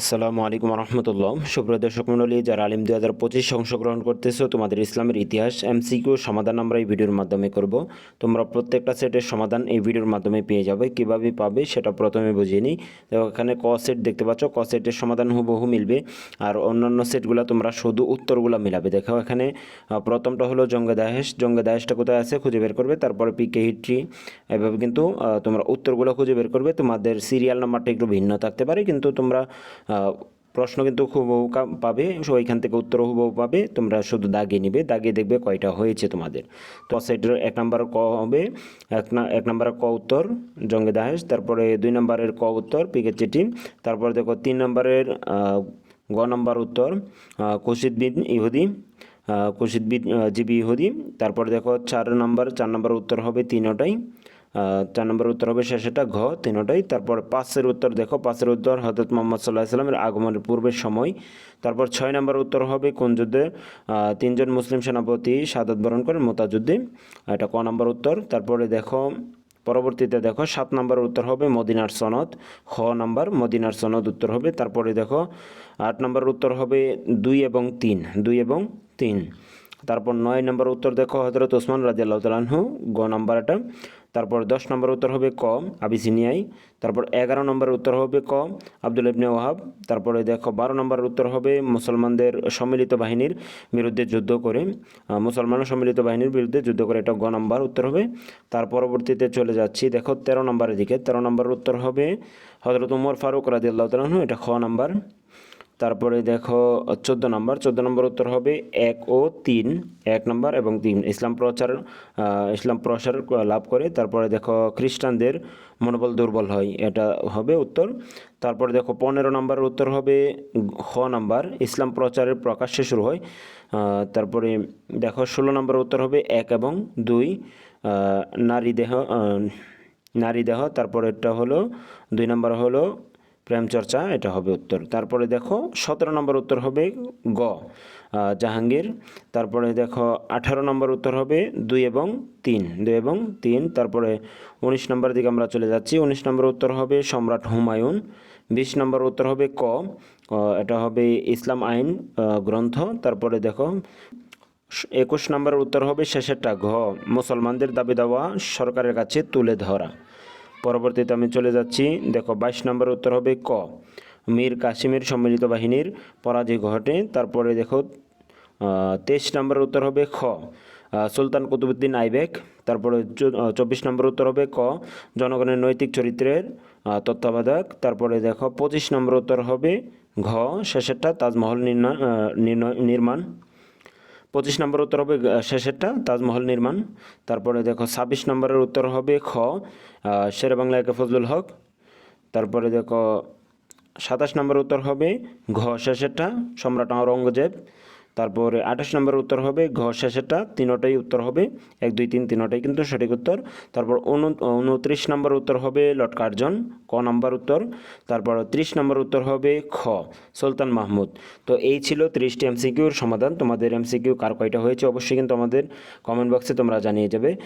আসসালামু আলাইকুম রহমতুল্লাহ সুপ্রিয় দর্শক মণ্ডলী, যারা আলিম দুই হাজার পঁচিশ অংশগ্রহণ করতেছো, তোমাদের ইসলামের ইতিহাস, এমসিকিউ সমাধান আমরা এই ভিডিওর মাধ্যমে করব। তোমরা প্রত্যেকটা সেটের সমাধান এই ভিডিওর মাধ্যমে পেয়ে যাবে। কীভাবে পাবে সেটা প্রথমে বুঝিয়ে নিই। দেখো, এখানে ক সেট দেখতে পাচ্ছ। ক সেটের সমাধান হুবহু মিলবে। আর অন্যান্য সেটগুলো তোমরা শুধু উত্তরগুলো মিলাবে। দেখো এখানে প্রথমটা হলো জঙ্গে দাহেশ। জঙ্গে দাহেশটা কোথায় আছে? খুঁজে বের করবে। তারপরে পিকে হিট্রি। এভাবে কিন্তু তোমরা উত্তরগুলো খুঁজে বের করবে। তোমাদের সিরিয়াল নাম্বারটা একটু ভিন্ন থাকতে পারে। কিন্তু তোমরা প্রশ্ন কিন্তু কা- পাবে ওইখান থেকে উত্তর হুবহু পাবে তোমরা শুধু দাগিয়ে নিবে দাগিয়ে দেখবে কয়টা হয়েছে তোমাদের। তো সাইডের এক নাম্বার ক হবে এক না এক নাম্বার ক উত্তর জঙ্গে দাহেশ তারপরে দুই নম্বরের ক উত্তর পিকে চিঠি তারপরে দেখো তিন নম্বরের গ নম্বর উত্তর আহ, কুশিদ বিন ইহুদি আহ, কুশিদ বিন জিবি ইহুদি তারপরে দেখো চার নম্বর চার নম্বর উত্তর হবে তিনটাই চার নম্বর উত্তর হবে শেষেটা ঘ, তিনটাই। তারপর পাঁচের উত্তর দেখো, পাঁচের উত্তর হজরত মোহাম্মদ সাল্লাহ সাল্লামের আগমনের পূর্বের সময়। তারপর ছয় নম্বর উত্তর হবে কোন যুদ্ধে? তিনজন মুসলিম সেনাপতি শাহাদত বরণ করেন মোতাযুদ্ধে এটা ক নম্বর উত্তর। তারপরে দেখো, পরবর্তীতে দেখো, সাত নম্বর উত্তর হবে মদিনার সনদ। খ নাম্বার মদিনার সনদ উত্তর হবে। তারপরে দেখো, আট নম্বর উত্তর হবে দুই এবং তিন। দুই এবং তিন। তারপর নয় নম্বর উত্তর দেখো হজরত ওসমান রাজি আল্লাহ তালাহু গ নাম্বার এটা। তারপর দশ নম্বর উত্তর হবে ক আবিসিনিয়াই তারপর এগারো নম্বর উত্তর হবে ক আব্দুল ইবনে ওয়াহাব তারপরে দেখো বারো নম্বর উত্তর হবে মুসলমানদের সম্মিলিত বাহিনীর বিরুদ্ধে যুদ্ধ করে। আহ, মুসলমানের সম্মিলিত বাহিনীর বিরুদ্ধে যুদ্ধ করে এটা গ নম্বর উত্তর হবে। তার পরবর্তীতে চলে যাচ্ছি দেখো তেরো নম্বরের দিকে। তেরো নম্বর উত্তর হবে হজরত উমর ফারুক রাজি আল্লাহ তালাহু এটা খ নাম্বার। তারপরে দেখো চোদ্দ নম্বর। চোদ্দ নম্বর উত্তর হবে এক ও তিন। এক নম্বর এবং তিন। ইসলাম প্রচার ইসলাম প্রসার লাভ করে। তারপরে দেখো, খ্রিস্টানদের মনোবল দুর্বল হয়, এটা হবে উত্তর। তারপরে দেখো, পনেরো নম্বর উত্তর হবে খ নাম্বার। ইসলাম প্রচারের প্রকাশ্যে শুরু হয়। তারপরে দেখো, ষোলো নম্বর উত্তর হবে এক এবং দুই। নারী দেহ নারী দেহ। তারপরেরটা হলো, দুই নম্বর হলো প্রেম চর্চা, এটা হবে উত্তর। তারপরে দেখো, সতেরো নম্বর উত্তর হবে গ জাহাঙ্গীর। তারপরে দেখো, আঠারো নম্বর উত্তর হবে দুই এবং তিন। দুই এবং তিন, তারপরে উনিশ নম্বর দিকে আমরা চলে যাচ্ছি। উনিশ নম্বর উত্তর হবে সম্রাট হুমায়ুন। বিশ নম্বর উত্তর হবে ক এটা হবে ইসলাম আইন গ্রন্থ। তারপরে দেখো একুশ নম্বর উত্তর হবে শেষেরটা, ঘ, মুসলমানদের দাবি দাওয়া সরকারের কাছে তুলে ধরা। পরবর্তীতে আমি চলে যাচ্ছি। দেখো, বাইশ নম্বর উত্তর হবে ক। মীর কাসিমের সম্মিলিত বাহিনীর পরাজয় ঘটে। তারপরে দেখো তেইশ নম্বর উত্তর হবে খ। সুলতান কুতুবুদ্দিন আইবেক। তারপরে চব্বিশ নম্বর উত্তর হবে ক। জনগণের নৈতিক চরিত্রের তত্ত্বাবধায়ক। তারপরে দেখো, পঁচিশ নম্বর উত্তর হবে ঘ। শেষেরটা তাজমহল নির্মাণ। পঁচিশ নম্বর উত্তর হবে শেষেরটা, তাজমহল নির্মাণ। তারপরে দেখো, ছাব্বিশ নম্বরের উত্তর হবে খ শের বাংলা একে ফজলুল হক। তারপরে দেখো, সাতাশ নম্বর উত্তর হবে, ঘ, শেষেরটা, সম্রাট আওরঙ্গজেব। তারপরে আঠাশ নম্বর উত্তর হবে, ঘ শেষেটা তিনোটাই উত্তর হবে, এক, দুই, তিন, তিনোটাই কিন্তু সঠিক উত্তর। তারপর উন- উনত্রিশ নম্বর উত্তর হবে লটকার্জন, ক নম্বর উত্তর। তারপর ত্রিশ নম্বর উত্তর হবে খ, সুলতান মাহমুদ। তো এই ছিল ত্রিশটি এমসিকিউর সমাধান। তোমাদের এমসিকিউ কার কয়টা হয়েছে অবশ্যই কিন্তু আমাদের কমেন্ট বক্সে তোমরা জানিয়ে যাবে।